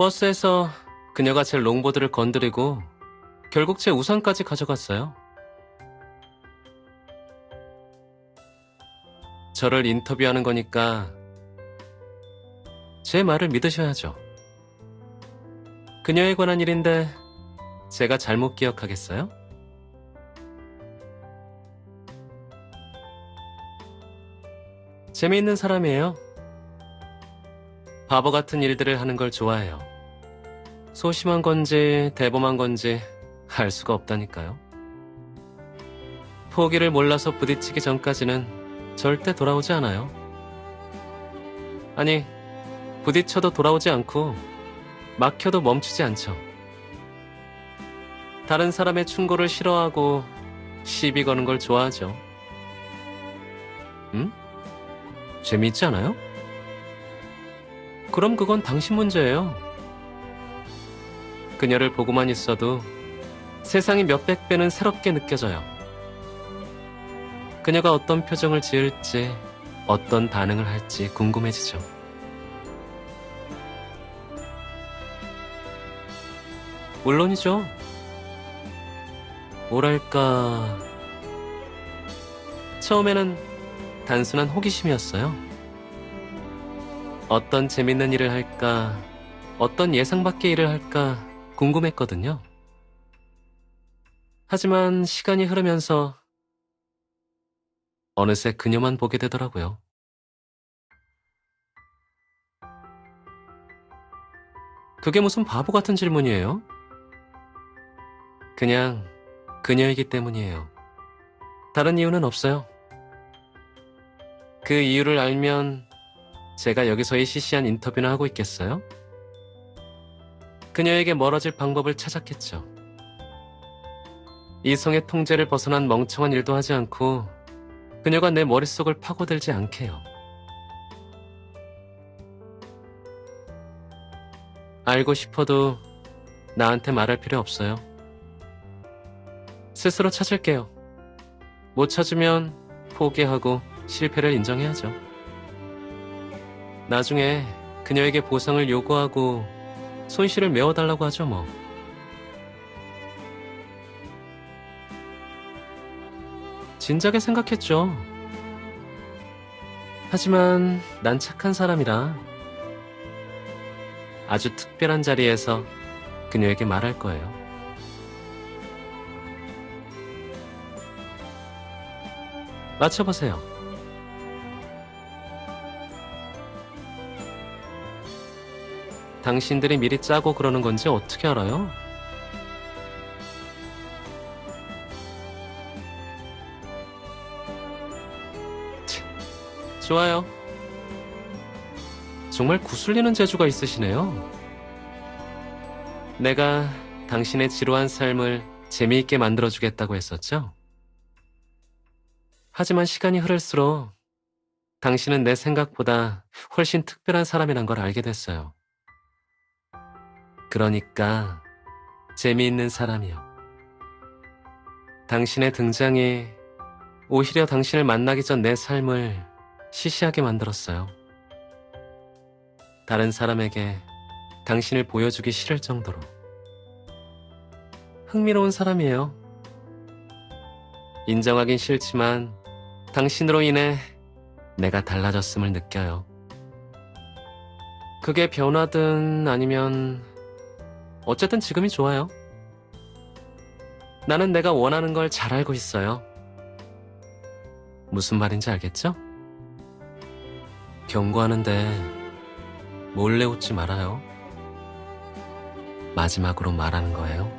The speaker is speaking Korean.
버스에서 그녀가 제 롱보드를 건드리고 결국 제 우산까지 가져갔어요. 저를 인터뷰하는 거니까 제 말을 믿으셔야죠. 그녀에 관한 일인데 제가 잘못 기억하겠어요? 재미있는 사람이에요. 바보 같은 일들을 하는 걸 좋아해요. 소심한 건지 대범한 건지 알 수가 없다니까요. 포기를 몰라서 부딪히기 전까지는 절대 돌아오지 않아요. 아니, 부딪혀도 돌아오지 않고 막혀도 멈추지 않죠. 다른 사람의 충고를 싫어하고 시비 거는 걸 좋아하죠. 응? 재미있지 않아요? 그럼 그건 당신 문제예요. 그녀를 보고만 있어도 세상이 몇백 배는 새롭게 느껴져요. 그녀가 어떤 표정을 지을지, 어떤 반응을 할지 궁금해지죠. 물론이죠. 뭐랄까. 처음에는 단순한 호기심이었어요. 어떤 재밌는 일을 할까, 어떤 예상 밖의 일을 할까 궁금했거든요. 하지만 시간이 흐르면서 어느새 그녀만 보게 되더라고요. 그게 무슨 바보 같은 질문이에요? 그냥 그녀이기 때문이에요. 다른 이유는 없어요. 그 이유를 알면 제가 여기서의 시시한 인터뷰나 하고 있겠어요? 그녀에게 멀어질 방법을 찾았겠죠. 이성의 통제를 벗어난 멍청한 일도 하지 않고 그녀가 내 머릿속을 파고들지 않게요. 알고 싶어도 나한테 말할 필요 없어요. 스스로 찾을게요. 못 찾으면 포기하고 실패를 인정해야죠. 나중에 그녀에게 보상을 요구하고 손실을 메워달라고 하죠, 뭐. 진작에 생각했죠. 하지만 난 착한 사람이라 아주 특별한 자리에서 그녀에게 말할 거예요. 맞춰보세요. 당신들이 미리 짜고 그러는 건지 어떻게 알아요? 치, 좋아요. 정말 구슬리는 재주가 있으시네요. 내가 당신의 지루한 삶을 재미있게 만들어주겠다고 했었죠? 하지만 시간이 흐를수록 당신은 내 생각보다 훨씬 특별한 사람이란 걸 알게 됐어요. 그러니까 재미있는 사람이요. 당신의 등장이 오히려 당신을 만나기 전 내 삶을 시시하게 만들었어요. 다른 사람에게 당신을 보여주기 싫을 정도로. 흥미로운 사람이에요. 인정하긴 싫지만 당신으로 인해 내가 달라졌음을 느껴요. 그게 변화든 아니면 어쨌든 지금이 좋아요. 나는 내가 원하는 걸 잘 알고 있어요. 무슨 말인지 알겠죠? 경고하는데 몰래 웃지 말아요. 마지막으로 말하는 거예요.